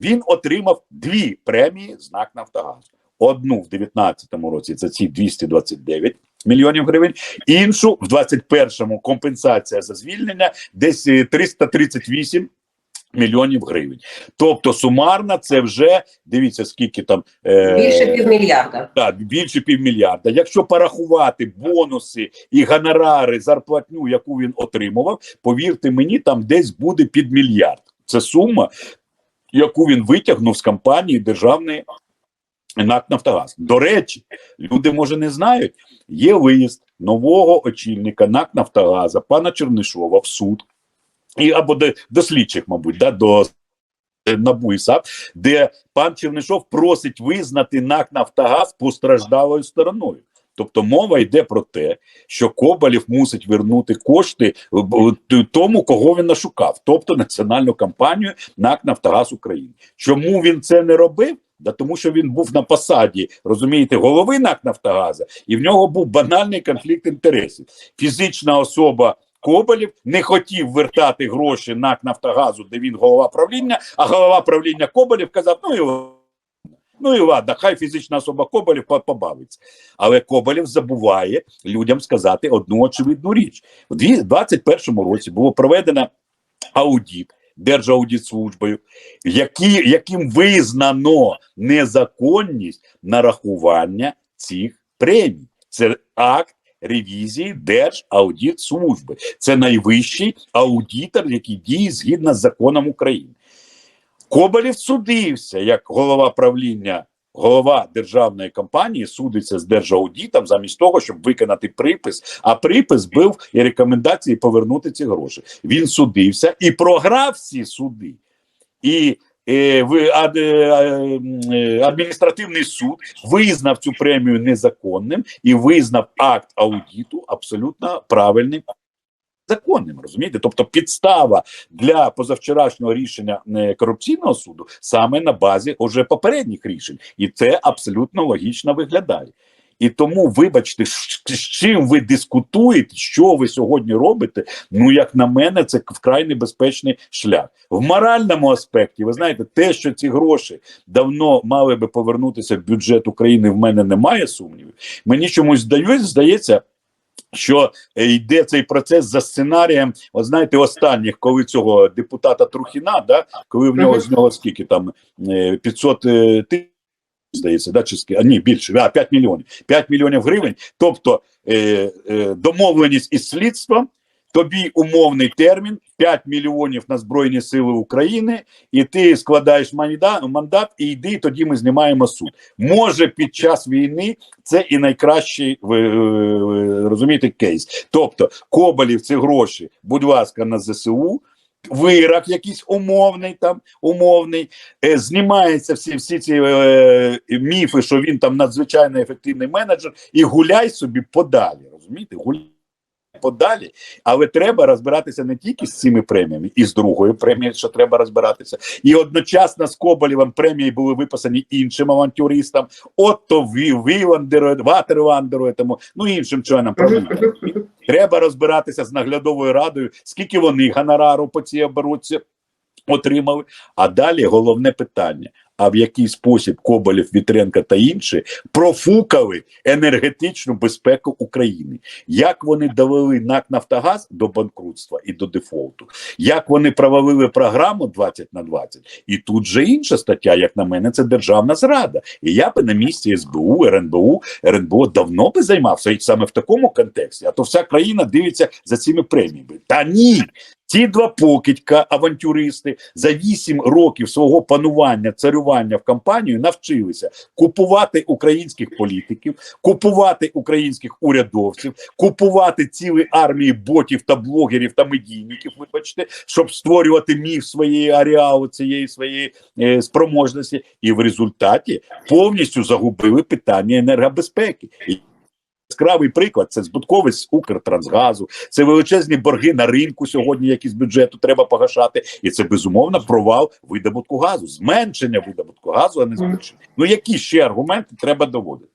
Він отримав дві премії знак Нафтогазу. Одну в 2019 році це ці 229 мільйонів гривень, іншу в 2021 компенсація за звільнення десь е, 338 мільйонів гривень. Тобто сумарно це вже дивіться, скільки там е, Більше півмільярда. так, більше півмільярда. Якщо порахувати бонуси і гонорари, зарплатню, яку він отримував, повірте мені, там десь буде під мільярд. Це сума, яку він витягнув з компанії державної НАК Нафтогаз. До речі, люди може не знають. Є виїзд нового очільника НАК Нафтогаза, пана Чернишова, в суд і або до, до слідчих, мабуть, да, до НАБУ і САП, де пан Чернишов просить визнати НАК Нафтогаз постраждалою стороною. Тобто мова йде про те, що Коболєв мусить вернути кошти тому, кого він нашукав, тобто національну компанію НАК Нафтогаз України. Чому він це не робив? Да тому що він був на посаді, розумієте, голови НАК Нафтогаза, і в нього був банальний конфлікт інтересів. Фізична особа Коболєв не хотів вертати гроші НАК Нафтогазу, де він голова правління, а голова правління Коболєв казав: ну і Ну і ладно, хай фізична особа Коболєв побавиться. Але Коболєв забуває людям сказати одну очевидну річ. У 2021 році було проведено аудит Держаудитслужбою, які, яким визнано незаконність нарахування цих премій. Це акт ревізії Держаудитслужби. Це найвищий аудитор, який діє згідно з законом України. Коболєв судився як голова правління, голова державної компанії судиться з держаудитом замість того, щоб виконати припис. А припис був і рекомендації повернути ці гроші. Він судився і програв всі суди. І е, ад, е, е, адміністративний суд визнав цю премію незаконним і визнав акт аудиту абсолютно правильним. Законним, розумієте? Тобто підстава для позавчорашнього рішення е, корупційного суду саме на базі уже попередніх рішень, і це абсолютно логічно виглядає. І тому, вибачте, з чим ви дискутуєте, що ви сьогодні робите? Ну, як на мене, це вкрай небезпечний шлях. В моральному аспекті, ви знаєте, те, що ці гроші давно мали би повернутися в бюджет України, в мене немає сумнівів. Мені чомусь здається, що е, йде цей процес за сценарієм, от знаєте, останніх, коли цього депутата Трухіна, да, коли в нього з нього скільки там е, 500 е, тисяч, здається, да, чи скільки? а ні, більше, а, 5 мільйонів. 5 мільйонів гривень, тобто е, е, домовленість із слідством, тобі умовний термін 5 мільйонів на Збройні Сили України, і ти складаєш мандат, і йди, тоді ми знімаємо суд. Може під час війни це і найкращий ви, е, розумієте кейс. Тобто Коболів ці гроші, будь ласка, на ЗСУ. Вирок якийсь умовний там умовний, е, знімаються всі всі ці е, міфи, що він там надзвичайно ефективний менеджер, і гуляй собі подалі. Розумієте? Гуляй подалі, але треба розбиратися не тільки з цими преміями, і з другою премією, що треба розбиратися. І одночасно з Коболєвим премії були виписані іншим авантюристам, Отто Ві- Віландеру, Ватервандеру, тому, ну іншим членам правління. Треба розбиратися з наглядовою радою, скільки вони гонорару по цій оборудці отримали. А далі головне питання: а в який спосіб Коболєв, Вітренко та інші профукали енергетичну безпеку України? Як вони довели НАК Нафтогаз до банкрутства і до дефолту? Як вони провалили програму 20 на 20? І тут же інша стаття, як на мене, це державна зрада. І я би на місці СБУ, РНБУ, РНБО давно би займався і саме в такому контексті. А то вся країна дивиться за цими преміями. Та ні. Ці два покидька, авантюристи, за вісім років свого панування, царювання в компанію навчилися купувати українських політиків, купувати українських урядовців, купувати цілі армії ботів та блогерів та медійників. Вибачте, щоб створювати міф своєї ареалу, цієї своєї е, спроможності, і в результаті повністю загубили питання енергобезпеки. Яскравий приклад це збутковість Укртрансгазу, це величезні борги на ринку сьогодні, які з бюджету треба погашати, і це безумовно провал видобутку газу, зменшення видобутку газу, а не збільшення. Ну які ще аргументи треба доводити?